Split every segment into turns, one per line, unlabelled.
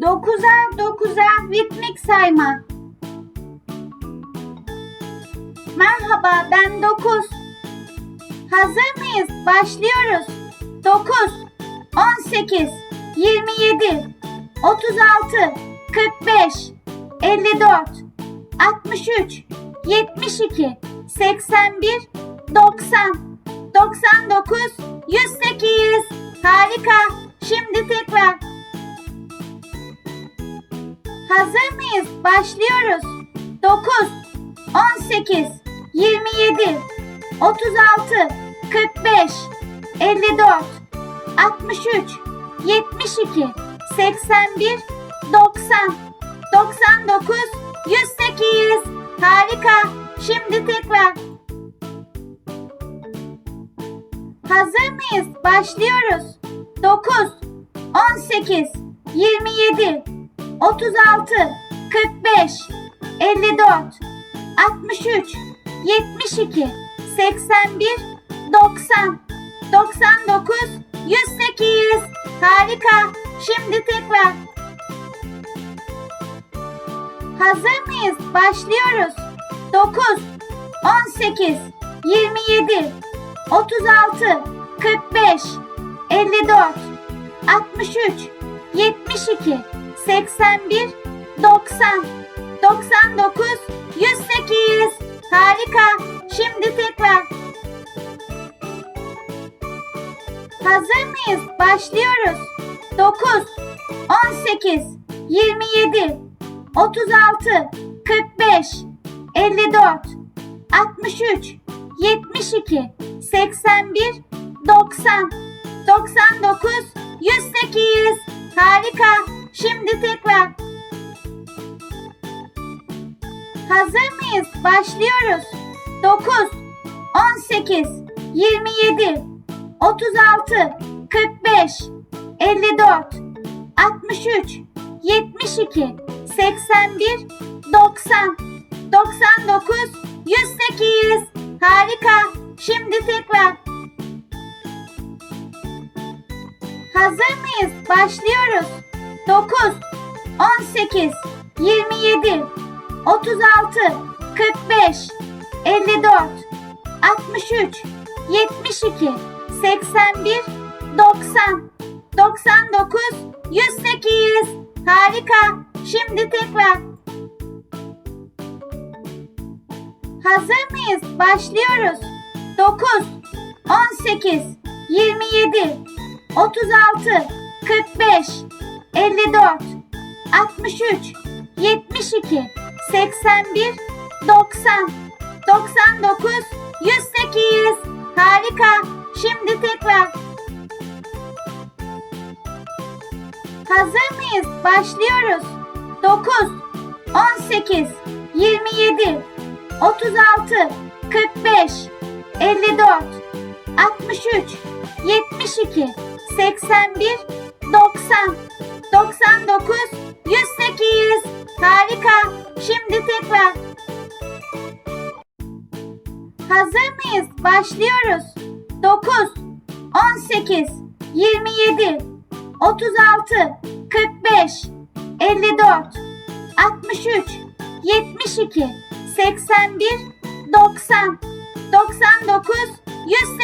Dokuza dokuza ritmik sayma. Merhaba ben Dokuz. Hazır mıyız? Başlıyoruz. 9, 18, 27, 36, 45, 54, 63, 72, 81, 90, 99, 108. Harika. Şimdi tekrar. Hazır mıyız? Başlıyoruz. 9, 18, 27, 36, 45, 54, 63, 72, 81, 90, 99, 108. Harika. Şimdi tekrar. Hazır mıyız? Başlıyoruz. 9, 18, 27, 36, 45, 54, 63, 72, 81, 90, 99, 108. Harika. Şimdi tekrar. Hazır mıyız? Başlıyoruz. 9, 18, 27, 36, 45, 54, 63, 72, 81, 90, 99, 108. Harika. Şimdi tekrar. Hazır mıyız? Başlıyoruz. 9, 18, 27, 36, 45, 54, 63, 72, 81, 90, 99, 108. Harika. Şimdi tekrar. Hazır mıyız? Başlıyoruz. 9, 18, 27, 36, 45, 54, 63, 72, 81, 90, 99, 108. Harika. Şimdi tekrar. Hazır mıyız? Başlıyoruz. 9, 18, 27, 36, 45, 54, 63, 72, 81, 90, 99, 108. Harika. Şimdi tekrar. Hazır mıyız? Başlıyoruz. 9, 18, 27, 36, 45, 54, 63, 72, 81, 90, 99, 108. Harika. Şimdi tekrar. Hazır mıyız? Başlıyoruz. 9, 18, 27, 36, 45, 54, 63, 72, 81, 90, 99, 108. Harika. Şimdi tekrar. Hazır mıyız? Başlıyoruz. 9, 18, 27, 36, 45, 54, 63, 72, 81, 90, 99,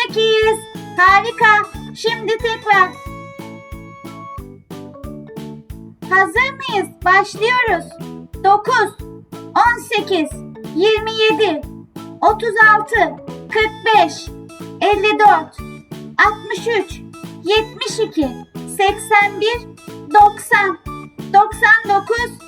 108. Harika. Şimdi tekrar. Hazır mıyız? Başlıyoruz. 9, 18, 27, 36, 45, 54, 63, 72, 81, 90, 99, 108.